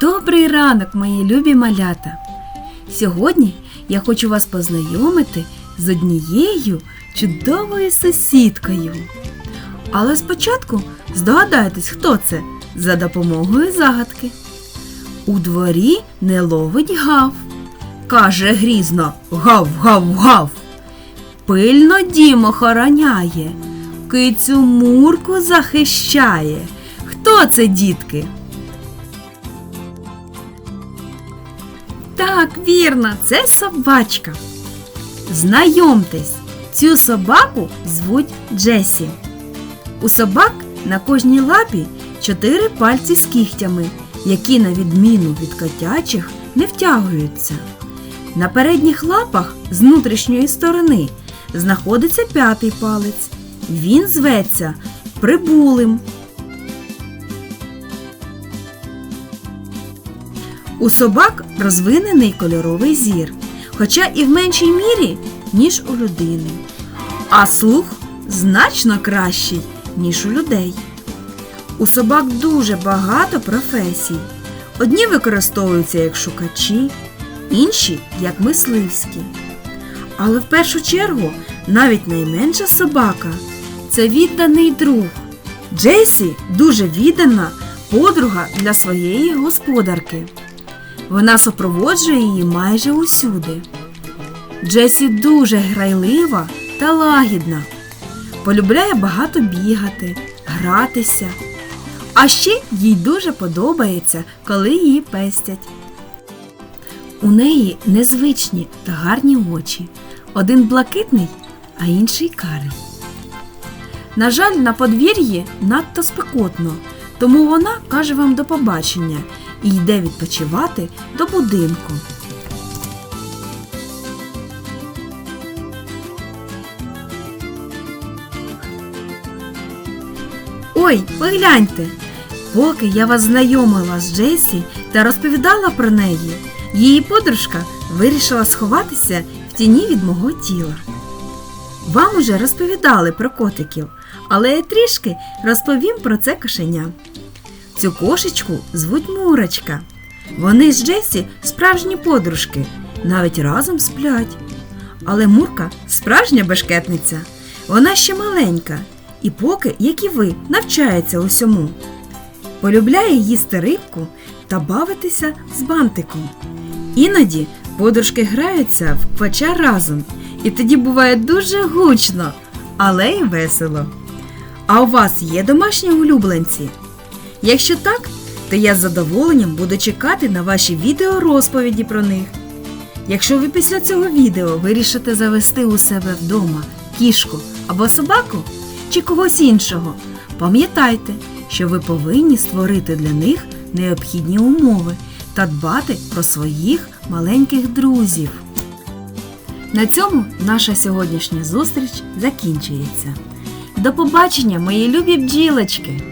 Добрий ранок, мої любі малята! Сьогодні я хочу вас познайомити з однією чудовою сусідкою. Але спочатку здогадайтесь, хто це за допомогою загадки. У дворі не ловить гав. Каже грізно гав, гав, гав. Пильно дім охороняє, кицю мурку захищає. Хто це, дітки? Так, вірно, це собачка. Знайомтесь, цю собаку звуть Джесі. У собак на кожній лапі чотири пальці з кігтями, які, на відміну від котячих, не втягуються. На передніх лапах з внутрішньої сторони знаходиться п'ятий палець. Він зветься прибулим. У собак розвинений кольоровий зір, хоча і в меншій мірі, ніж у людини. А слух значно кращий, ніж у людей. У собак дуже багато професій. Одні використовуються як шукачі, інші як мисливські. Але в першу чергу навіть найменша собака це відданий друг. Джейсі дуже віддана подруга для своєї господарки. Вона супроводжує її майже усюди. Джесі дуже грайлива та лагідна. Полюбляє багато бігати, гратися. А ще їй дуже подобається, коли її пестять. У неї незвичні та гарні очі. Один блакитний, а інший карий. На жаль, на подвір'ї надто спекотно, тому вона каже вам до побачення і йде відпочивати до будинку. Ой, погляньте! Поки я вас знайомила з Джесі та розповідала про неї, її подружка вирішила сховатися в тіні від мого тіла. Вам уже розповідали про котиків, але я трішки розповім про це кошеня. Цю кошечку звуть Мурочка. Вони з Джесі справжні подружки, навіть разом сплять. Але Мурка справжня бешкетниця. Вона ще маленька і поки, як і ви, навчається усьому. Полюбляє їсти рибку та бавитися з бантиком. Іноді подружки граються в квача разом, і тоді буває дуже гучно, але й весело. А у вас є домашні улюбленці? Якщо так, то я з задоволенням буду чекати на ваші відеорозповіді про них. Якщо ви після цього відео вирішите завести у себе вдома кішку або собаку чи когось іншого, пам'ятайте, що ви повинні створити для них необхідні умови та дбати про своїх маленьких друзів. На цьому наша сьогоднішня зустріч закінчується. До побачення, мої любі бджілочки!